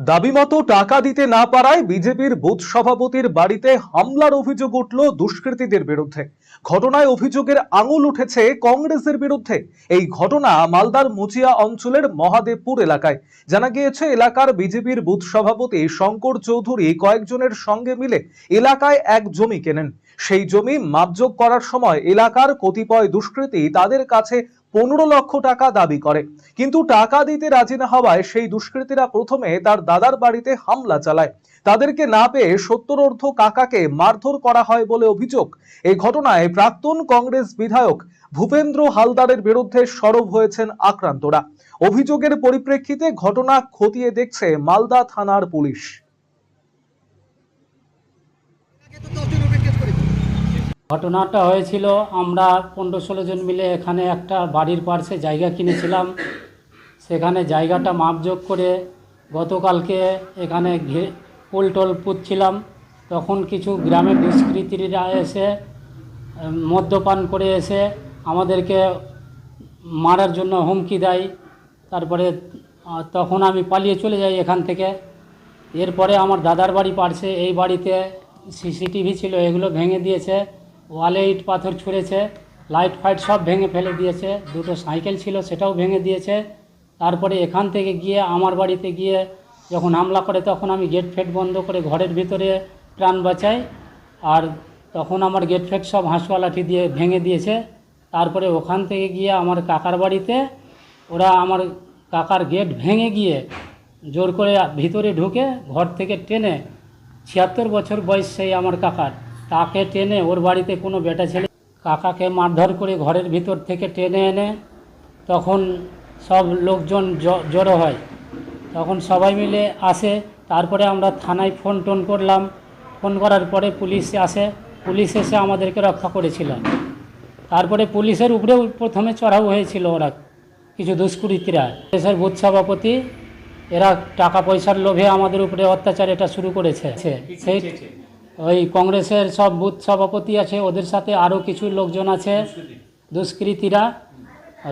দাবিমতো টাকা দিতে না পারায় বিজেপির বুথ সভাপতির বাড়িতে হামলার অভিযোগ উঠল দুষ্কৃতীদের বিরুদ্ধে। ঘটনায় অভিযোগের আঙুল উঠেছে কংগ্রেসের বিরুদ্ধে। এই ঘটনা মালদার মুচিয়া অঞ্চলের মহাদেবপুর এলাকায়। জানা গিয়েছে, এলাকার বিজেপির বুথ সভাপতি শঙ্কর চৌধুরী কয়েকজনের সঙ্গে মিলে এলাকায় এক জমি কেনেন। সেই জমি মাপযোগ করার সময় এলাকার কতিপয় দুষ্কৃতী তাদের কাছে পনেরো লক্ষ টাকা দাবি করে। কিন্তু টাকা দিতে রাজি না হওয়ায় সেই দুষ্কৃতীরা প্রথমে তার দাদার বাড়িতে হামলা চালায়। তাদেরকে না পেয়ে সত্তরর্ধ কাকাকে মারধর করা হয় বলে অভিযোগ। এই ঘটনায় প্রাক্তন কংগ্রেস বিধায়ক ভূপেন্দ্র হালদারের বিরুদ্ধে সরব হয়েছেন আক্রান্তরা। অভিযোগের পরিপ্রেক্ষিতে ঘটনা খতিয়ে দেখছে মালদা থানার পুলিশ। ঘটনাটা হয়েছিল, আমরা পনেরো ষোলো জন মিলে এখানে একটা বাড়ির পার্শ্বে জায়গা কিনেছিলাম। সেখানে জায়গাটা মাপযোগ করে গতকালকে এখানে পোল টোল পুঁতছিলাম। তখন কিছু গ্রামের দুষ্কৃতীরা এসে মদ্যপান করে এসে আমাদেরকে মারার জন্য হুমকি দেয়। তারপরে তখন আমি পালিয়ে চলে যাই এখান থেকে। এরপরে আমার দাদার বাড়ি পারছে এই বাড়িতে সিসিটিভি ছিল, এগুলো ভেঙে দিয়েছে। ওয়ালে ইট পাথর ছুঁড়েছে, লাইট ফাইট সব ভেঙে ফেলে দিয়েছে, দুটো সাইকেল ছিল সেটাও ভেঙে দিয়েছে। তারপরে এখান থেকে গিয়ে আমার বাড়িতে গিয়ে যখন হামলা করে তখন আমি গেট ফেট বন্ধ করে ঘরের ভিতরে প্রাণ বাঁচাই। আর তখন আমার গেট ফেট সব হাঁসুয়া লাঠি দিয়ে ভেঙে দিয়েছে। তারপরে ওখান থেকে গিয়ে আমার কাকার বাড়িতে ওরা আমার কাকার গেট ভেঙে গিয়ে জোর করে ভিতরে ঢুকে ঘর থেকে টেনে ছিয়াত্তর বছর বয়স সেই আমার কাকার। তাকে টেনে ওর বাড়িতে কোনো বেটা ছেলে কাকাকে মারধর করে ঘরের ভিতর থেকে টেনে এনে তখন সব লোকজন জড়ো হয়। তখন সবাই মিলে আসে। তারপরে আমরা থানায় ফোন টোন করলাম। ফোন করার পরে পুলিশ আসে। পুলিশ এসে আমাদেরকে রক্ষা করেছিল। তারপরে পুলিশের উপরেও প্রথমে চড়াও হয়েছিল ওরা কিছু দুষ্কৃতীরা। দেশের বুথ সভাপতি এরা টাকা পয়সার লোভে আমাদের উপরে অত্যাচার এটা শুরু করেছে। সেই ওই কংগ্রেসের সব বুথ সভাপতি আছে ওদের সাথে আরও কিছু লোকজন আছে। দুষ্কৃতীরা।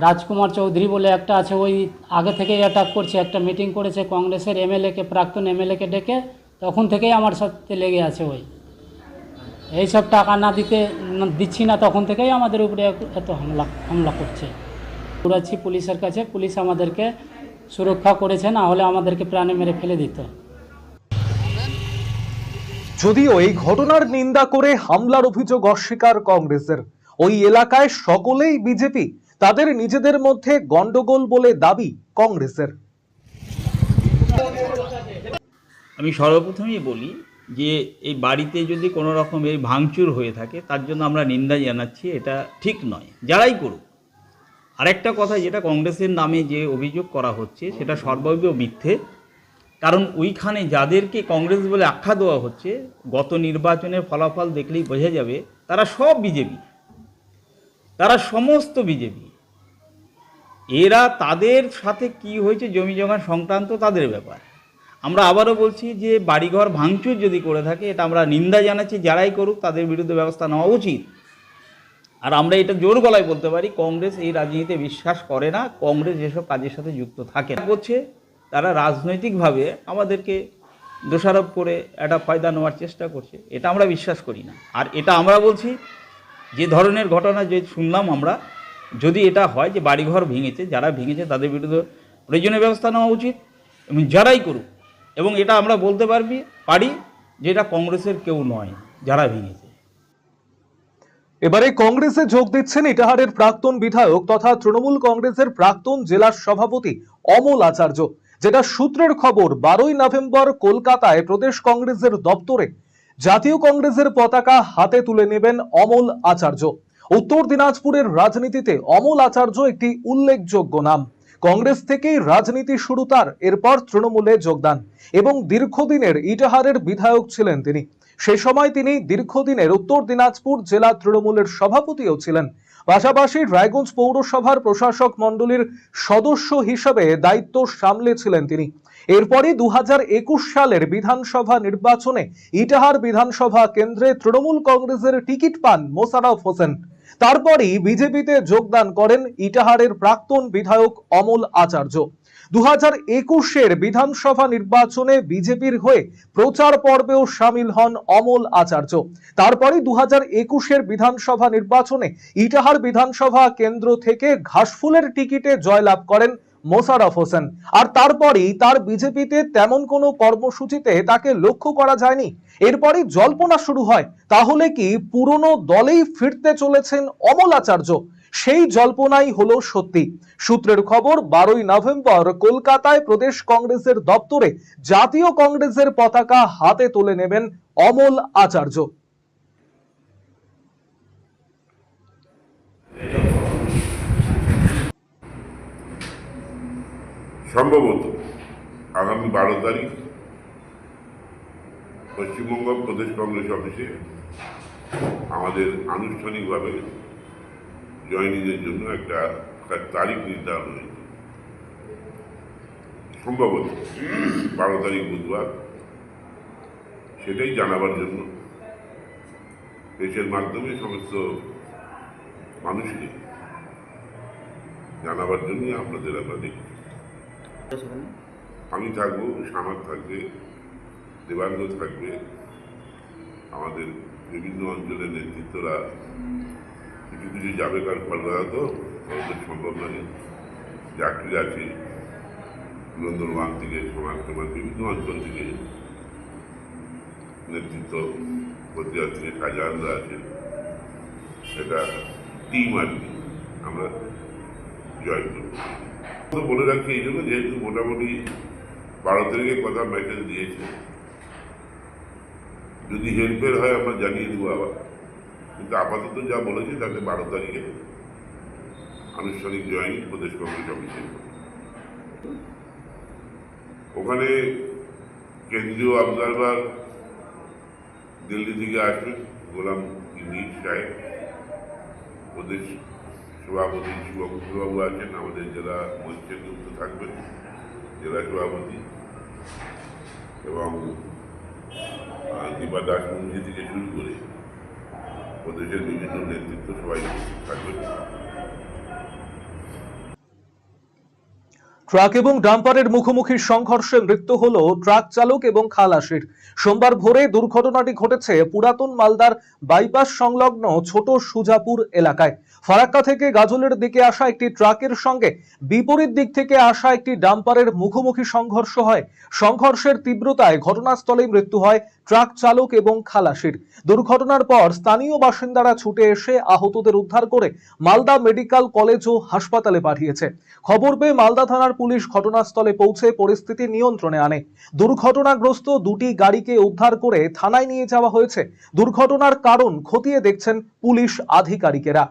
রাজকুমার চৌধুরী বলে একটা আছে ওই আগে থেকেই অ্যাটাক করছে একটা মিটিং করেছে কংগ্রেসের এমএলএকে প্রাক্তন এমএলএকে ডেকে তখন থেকেই আমার সাথে লেগে আছে ওই। এইসব টাকা না দিতে দিচ্ছি না তখন থেকেই আমাদের উপরে এত হামলা হামলা করছে। পুরাচ্ছি পুলিশের কাছে পুলিশ আমাদেরকে সুরক্ষা করেছে না হলে আমাদেরকে প্রাণে মেরে ফেলে দিত। যদিও এই ঘটনার নিন্দা করে হামলার অভিযোগ অস্বীকার কংগ্রেসের। ওই এলাকায় সকলেই বিজেপি, তাদের নিজেদের মধ্যে গন্ডগোল বলে দাবি কংগ্রেসের। আমি সর্বপ্রথমেই বলি যে এই বাড়িতে যদি কোনো রকম এই ভাঙচুর হয়ে থাকে, তার জন্য আমরা নিন্দা জানাচ্ছি, এটা ঠিক নয়। যারাই করুক। আরেকটা কথা, যেটা কংগ্রেসের নামে যে অভিযোগ করা হচ্ছে, সেটা সর্বৈব মিথ্যে। কারণ ওইখানে যাদেরকে কংগ্রেস বলে আখ্যা দেওয়া হচ্ছে, গত নির্বাচনের ফলাফল দেখলেই বোঝা যাবে তারা সব বিজেপি। তারা সমস্ত বিজেপি। এরা তাদের সাথে কি হয়েছে, জমি জমা সংক্রান্ত তাদের ব্যাপার। আমরা আবারও বলছি যে বাড়িঘর ভাঙচুর যদি করে থাকে, এটা আমরা নিন্দা জানাচ্ছি, যারাই করুক, তাদের বিরুদ্ধে ব্যবস্থা নেওয়া উচিত। আর আমরা এটা জোর গলায় বলতে পারি, কংগ্রেস এই রাজনীতিতে বিশ্বাস করে না, কংগ্রেস যেসব কাজের সাথে যুক্ত থাকে না। তারা রাজনৈতিকভাবে আমাদেরকে দোষারোপ করে একটা ফায়দা নেওয়ার চেষ্টা করছে। এটা আমরা বিশ্বাস করি না। আর এটা আমরা বলছি, যে ধরনের ঘটনা যে শুনলাম আমরা, যদি এটা হয় যে বাড়িঘর ভেঙেছে, যারা ভেঙেছে তাদের বিরুদ্ধে প্রয়োজনীয় ব্যবস্থা নেওয়া উচিত এবং যারাই করুক। এবং এটা আমরা বলতে পারবি, পারি যে এটা কংগ্রেসের কেউ নয়, যারা ভেঙেছে। এবারে কংগ্রেসে যোগ দিচ্ছেন ইটাহারের প্রাক্তন বিধায়ক তথা তৃণমূল কংগ্রেসের প্রাক্তন জেলার সভাপতি অমল আচার্য। যেটা সূত্রের খবর, বারোই নভেম্বর কলকাতায় প্রদেশ কংগ্রেসের দপ্তরে জাতীয় কংগ্রেসের পতাকা হাতে তুলে নেবেন অমল আচার্য। উত্তর দিনাজপুরের রাজনীতিতে অমল আচার্য একটি উল্লেখযোগ্য নাম। কংগ্রেস থেকেই রাজনীতি শুরু তার, এরপর তৃণমূলে যোগদান এবং দীর্ঘদিনের ইটাহারের বিধায়ক ছিলেন তিনি। সে সময় তিনি দীর্ঘদিনের উত্তর দিনাজপুর জেলা তৃণমূলের সভাপতিও ছিলেন। পাশাপাশি রায়গঞ্জ পৌরসভার প্রশাসক মণ্ডলীর সদস্য হিসেবে দায়িত্ব সামলেছিলেন তিনি। এরপরই দু সালের বিধানসভা নির্বাচনে ইটাহার বিধানসভা কেন্দ্রে তৃণমূল কংগ্রেসের টিকিট পান মোসারফ হোসেন। তারপরই বিজেপিতে যোগদান করেন ইটাহারের প্রাক্তন বিধায়ক অমল আচার্য। দু বিধানসভা নির্বাচনে বিজেপির হয়ে প্রচার পর্বেও সামিল হন অমল আচার্য। তারপরে দু হাজার বিধানসভা নির্বাচনে ইটাহার বিধানসভা কেন্দ্র থেকে ঘাসফুলের টিকিটে জয়লাভ করেন মোশারফ হোসেন। আর তারপরেই তার বিজেপিতে তেমন কোনো কর্মসূচিতে তাকে লক্ষ্য করা যায়নি। এরপরই জল্পনা শুরু হয়, তাহলে কি পুরনো দলেই ফিরতে চলেছেন অমল আচার্য? সেই জল্পনাই হলো সত্যি। সূত্রের খবর, বারোই নভেম্বর কলকাতায় প্রদেশ কংগ্রেসের দপ্তরে জাতীয় কংগ্রেসের পতাকা হাতে তুলে নেবেন অমল আচার্য। সম্ভবত আগামী বারো তারিখ পশ্চিমবঙ্গ প্রদেশ কংগ্রেস অফিসে আমাদের আনুষ্ঠানিকভাবে জয়নিংয়ের জন্য একটা একটা তারিখ নির্ধারণ হয়েছে। সম্ভবত বারো তারিখ বুধবার। সেটাই জানাবার জন্য দেশের মাধ্যমে সমস্ত মানুষকে জানাবার জন্যই আপনাদের আমরা দেখি আমি থাকব সামার থাকবে দেবাঙ্গ থাকবে, আমাদের বিভিন্ন অঞ্চলের নেতৃত্বরা কিছু কিছু যাবে কার কলকাতা তো সম্ভব নয়। চাকরি আছে সুরেন্দ্রবাগ থেকে, সমাজ সমাজ বিভিন্ন অঞ্চল থেকে নেতৃত্ব পর্যায় থেকে শাহজাহানরা আছেন সেটা টিম আর কি, আমরা জয়েন করব। তো বলে রাখছি এই জন্য, যেহেতু মোটামুটি বারো তারিখে কথা মেসেজ দিয়েছে। যদি হেল্পের হয়, আমরা জানিয়ে দেবো আবার। কিন্তু আপাতত যা বলেছে তাতে বারো তারিখে আনুষ্ঠানিক জয়েনিং প্রদেশ কংগ্রেস অফিসে। ওখানে কেন্দ্রীয় অবজারভার দিল্লি থেকে আসবেন গোলাম ইন্দির সাহেব। প্রদেশ সভাপতি শিববাবু আছেন, আমাদের জেলা যুক্ত থাকবেন জেলা সভাপতি। এবং দীপা দাস মুন্সি থেকে শুরু করে প্রদেশের বিভিন্ন নেতৃত্ব সবাই উপস্থিত ট্রাক এবং ডাম্পারের মুখোমুখি সংঘর্ষে মৃত্যু হল ট্রাক চালক এবং খালাসির। সোমবার ভোরে দুর্ঘটনাটি ঘটেছে পুরাতন মালদার বাইপাস সংলগ্ন ছোট সুজাপুর এলাকায়। ফারাক্কা থেকে গাজলের দিকে আসা একটি ট্রাকের সঙ্গে বিপরীত দিক থেকে আসা একটি ডাম্পারের মুখোমুখি সংঘর্ষ হয়। সংঘর্ষের তীব্রতায় ঘটনাস্থলেই মৃত্যু হয় ট্রাক চালক এবং খালাসির। দুর্ঘটনার পর স্থানীয় বাসিন্দারা ছুটে এসে আহতদের উদ্ধার করে মালদা মেডিকেল কলেজ ও হাসপাতালে পাঠিয়েছে। খবর পেয়ে মালদা থানার পুলিশ ঘটনাস্থলে পৌঁছে পরিস্থিতি নিয়ন্ত্রণে আনে। দুর্ঘটনাগ্রস্ত দুটি গাড়িকে উদ্ধার করে থানায় নিয়ে যাওয়া হয়েছে। দুর্ঘটনার কারণ খতিয়ে দেখছেন পুলিশ আধিকারিকেরা.